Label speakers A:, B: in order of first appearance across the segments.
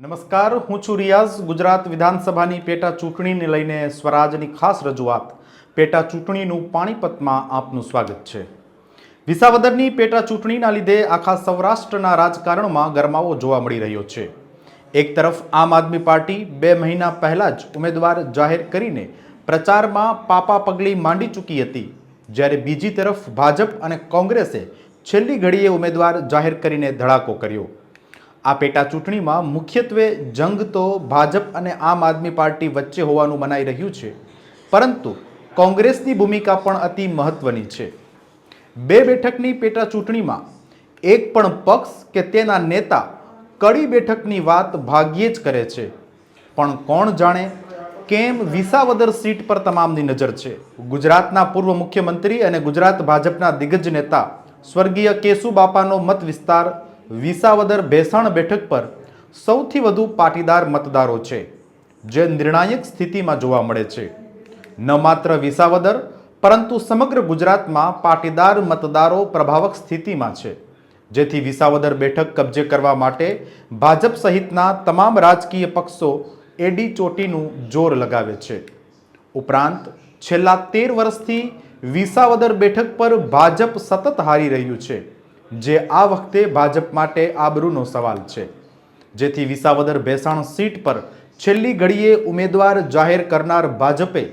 A: નમસ્કાર, હું છું રિયાઝ. ગુજરાત વિધાનસભાની પેટા ચૂંટણીને લઈને સ્વરાજની ખાસ રજૂઆત. પેટા ચૂંટણીનું પાણીપતમાં આપનું સ્વાગત છે. વિસાવદરની પેટા ચૂંટણીના લીધે આખા સૌરાષ્ટ્રના રાજકારણમાં ગરમાવો જોવા મળી રહ્યો છે. એક તરફ આમ આદમી પાર્ટી બે મહિના પહેલાં જ ઉમેદવાર જાહેર કરીને પ્રચારમાં પાપા પગલી માંડી ચૂકી હતી. જ્યારે બીજી તરફ ભાજપ અને કોંગ્રેસે છેલ્લી ઘડીએ ઉમેદવાર જાહેર કરીને ધડાકો કર્યો. આ પેટા ચૂંટણીમાં મુખ્યત્વે જંગ તો ભાજપ અને આમ આદમી પાર્ટી વચ્ચે હોવાનું મનાઈ રહ્યું છે. પરંતુ કોંગ્રેસની ભૂમિકા પણ અતિ મહત્વની છે. બે બેઠકની પેટા ચૂંટણીમાં એક પણ પક્ષ કે તેના નેતા કડી બેઠકની વાત ભાગ્યે જ કરે છે. પણ કોણ જાણે કેમ વિસાવદર સીટ પર તમામની નજર છે. ગુજરાતના પૂર્વ મુખ્યમંત્રી અને ગુજરાત ભાજપના દિગ્ગજ નેતા સ્વર્ગીય કેશુબાપાનો મત વિસ્તાર વિસાવદર ભેસાણ બેઠક પર સૌથી વધુ પાટીદાર મતદારો છે, જે નિર્ણાયક સ્થિતિમાં જોવા મળે છે. ન માત્ર વિસાવદર, પરંતુ સમગ્ર ગુજરાતમાં પાટીદાર મતદારો પ્રભાવક સ્થિતિમાં છે, જેથી વિસાવદર બેઠક કબજે કરવા માટે ભાજપ સહિતના તમામ રાજકીય પક્ષો એડી ચોટીનું જોર લગાવે છે. ઉપરાંત, છેલ્લા તેર વર્ષથી વિસાવદર બેઠક પર ભાજપ સતત હારી રહ્યું છે. જે આ વખતે ભાજપ માટે આબરૂનો સવાલ છે. જેથી વિસાવદર ભેસાણ સીટ પર છેલ્લી ઘડીએ ઉમેદવાર જાહેર કરનાર ભાજપે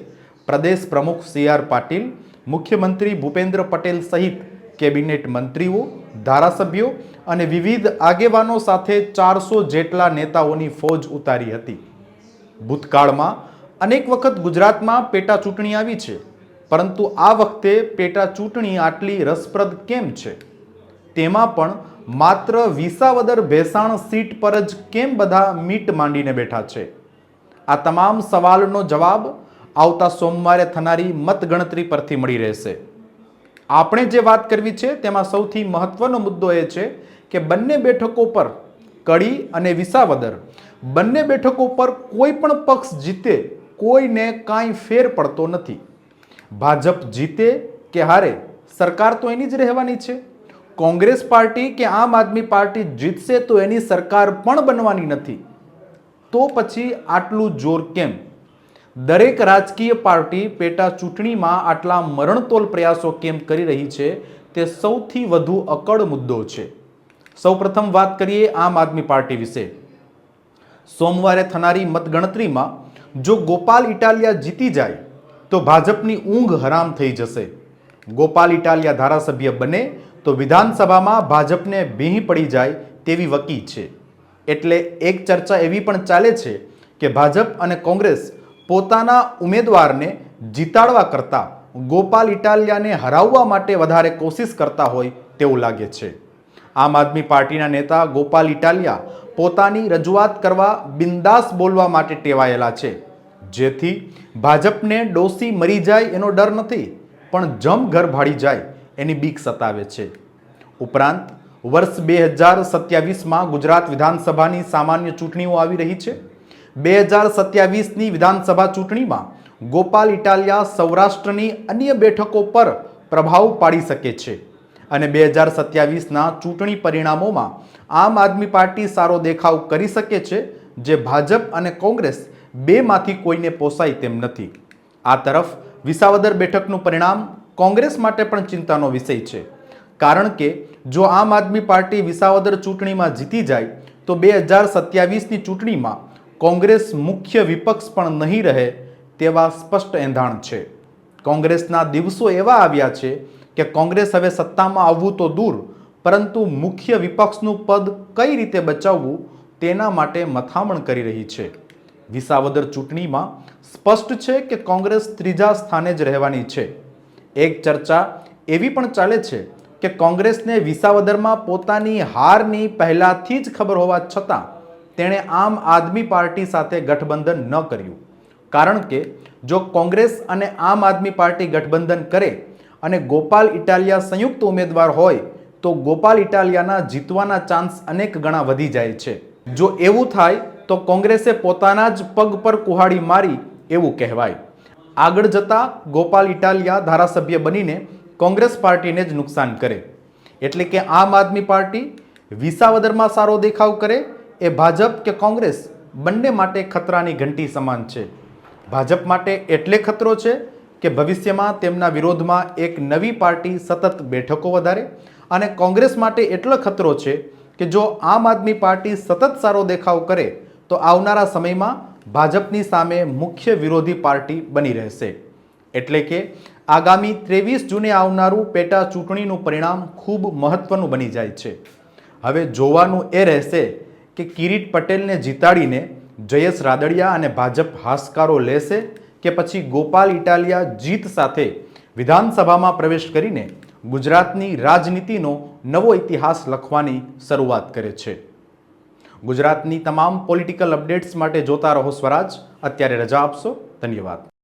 A: પ્રદેશ પ્રમુખ સી આર પાટીલ, મુખ્યમંત્રી ભૂપેન્દ્ર પટેલ સહિત કેબિનેટ મંત્રીઓ, ધારાસભ્યો અને વિવિધ આગેવાનો સાથે ચારસો જેટલા નેતાઓની ફોજ ઉતારી હતી. ભૂતકાળમાં અનેક વખત ગુજરાતમાં પેટા ચૂંટણી આવી છે. પરંતુ આ વખતે પેટા ચૂંટણી આટલી રસપ્રદ કેમ છે? તેમાં પણ માત્ર વિસાવદર ભેસાણ સીટ પર જ કેમ બધા મીટ માંડીને બેઠા છે? આ તમામ સવાલનો જવાબ આવતા સોમવારે થનારી મતગણતરી પરથી મળી રહેશે. આપણે જે વાત કરવી છે તેમાં સૌથી મહત્વનો મુદ્દો એ છે કે બંને બેઠકો પર કડી અને વિસાવદર બંને બેઠકો પર કોઈ પણ પક્ષ જીતે કોઈને કાંઈ ફેર પડતો નથી. ભાજપ જીતે કે હારે? સરકાર તો એની જ રહેવાની છે. કોંગ્રેસ પાર્ટી કે આમ આદમી પાર્ટી જીતશે તો એની સરકાર પણ બનવાની નથી. તો પછી આટલું જોર કેમ? દરેક રાજકીય પાર્ટી પેટા ચૂંટણીમાં આટલા મરણતોલ પ્રયાસો કેમ કરી રહી છે તે સૌથી વધુ અકળ મુદ્દો છે. સૌપ્રથમ વાત કરીએ આમ આદમી પાર્ટી વિશે. સોમવારે થનારી મતગણતરીમાં જો ગોપાલ ઇટાલિયા જીતી જાય, તો ભાજપની ઊંઘ હરામ થઈ જશે. ગોપાલ ઇટાલિયા ધારાસભ્ય બને તો વિધાનસભામાં ભાજપને ભીંહ પડી જાય તેવી વકી છે. એટલે એક ચર્ચા એવી પણ ચાલે છે કે ભાજપ અને કોંગ્રેસ પોતાના ઉમેદવારને જીતાડવા કરતાં ગોપાલ ઇટાલિયાને હરાવવા માટે વધારે કોશિશ કરતા હોય તેવું લાગે છે. આમ આદમી પાર્ટીના નેતા ગોપાલ ઇટાલિયા પોતાની રજૂઆત કરવા બિંદાસ બોલવા માટે ટેવાયેલા છે. જેથી ભાજપને ડોસી મરી જાય એનો ડર નથી, પણ જમ ઘર ભાડી જાય એની બીક સતાવે છે. ઉપરાંત, વર્ષ બે હજાર સત્યાવીસમાં ગુજરાત વિધાનસભાની સામાન્ય ચૂંટણીઓ આવી રહી છે. બે હજાર સત્યાવીસની વિધાનસભા ચૂંટણીમાં ગોપાલ ઇટાલિયા સૌરાષ્ટ્રની અન્ય બેઠકો પર પ્રભાવ પાડી શકે છે અને બે હજાર સત્યાવીસના ચૂંટણી પરિણામોમાં આમ આદમી પાર્ટી સારો દેખાવ કરી શકે છે, જે ભાજપ અને કોંગ્રેસ બેમાંથી કોઈને પોસાય તેમ નથી. આ તરફ વિસાવદર બેઠકનું પરિણામ કોંગ્રેસ માટે પણ ચિંતાનો વિષય છે. કારણ કે, જો આમ આદમી પાર્ટી વિસાવદર ચૂંટણીમાં જીતી જાય, તો બે હજાર સત્યાવીસની ચૂંટણીમાં કોંગ્રેસ મુખ્ય વિપક્ષ પણ નહીં રહે તેવા સ્પષ્ટ એંધાણ છે. કોંગ્રેસના દિવસો એવા આવ્યા છે કે કોંગ્રેસ હવે સત્તામાં આવવું તો દૂર, પરંતુ મુખ્ય વિપક્ષનું પદ કઈ રીતે બચાવવું તેના માટે મથામણ કરી રહી છે. વિસાવદર ચૂંટણીમાં સ્પષ્ટ છે કે કોંગ્રેસ ત્રીજા સ્થાને જ રહેવાની છે. એક ચર્ચા એવી પણ ચાલે છે કે કોંગ્રેસને વિસાવદરમાં પોતાની હારની પહેલાથી જ ખબર હોવા છતાં તેણે આમ આદમી પાર્ટી સાથે ગઠબંધન ન કર્યું. કારણ કે જો કોંગ્રેસ અને આમ આદમી પાર્ટી ગઠબંધન કરે અને ગોપાલ ઇટાલિયા સંયુક્ત ઉમેદવાર હોય, તો ગોપાલ ઇટાલિયાના જીતવાના ચાન્સ અનેક ગણા વધી જાય છે. જો એવું થાય, તો કોંગ્રેસે પોતાના જ પગ પર કુહાડી મારી એવું કહેવાય. આગળ જતા ગોપાલ ઇટાલિયા ધારાસભ્ય બનીને કોંગ્રેસ પાર્ટીને જ નુકસાન કરે. એટલે કે આમ આદમી પાર્ટી વિસાવદરમાં સારો દેખાવ કરે, એ ભાજપ કે કોંગ્રેસ બંને માટે ખતરાની ઘંટી સમાન છે. ભાજપ માટે એટલે ખતરો છે કે ભવિષ્યમાં તેમના વિરોધમાં એક નવી પાર્ટી સતત બેઠકો વધારે અને કોંગ્રેસ માટે એટલો ખતરો છે કે જો આમ આદમી પાર્ટી સતત સારો દેખાવ કરે, તો આવનારા સમયમાં ભાજપની સામે મુખ્ય વિરોધી પાર્ટી બની રહેશે. એટલે કે આગામી ત્રેવીસ જૂને આવનારું પેટા ચૂંટણીનું પરિણામ ખૂબ મહત્વનું બની જાય છે. હવે જોવાનું એ રહેશે કે કિરીટ પટેલને જીતાડીને જયેશ રાદડિયા અને ભાજપ હાશકારો લેશે કે પછી ગોપાલ ઇટાલિયા જીત સાથે વિધાનસભામાં પ્રવેશ કરીને ગુજરાતની રાજનીતિનો નવો ઇતિહાસ લખવાની શરૂઆત કરે છે. ગુજરાતની તમામ પોલિટિકલ અપડેટ્સ માટે જોતા રહો સ્વરાજ. અત્યારે રજા આપશો. ધન્યવાદ.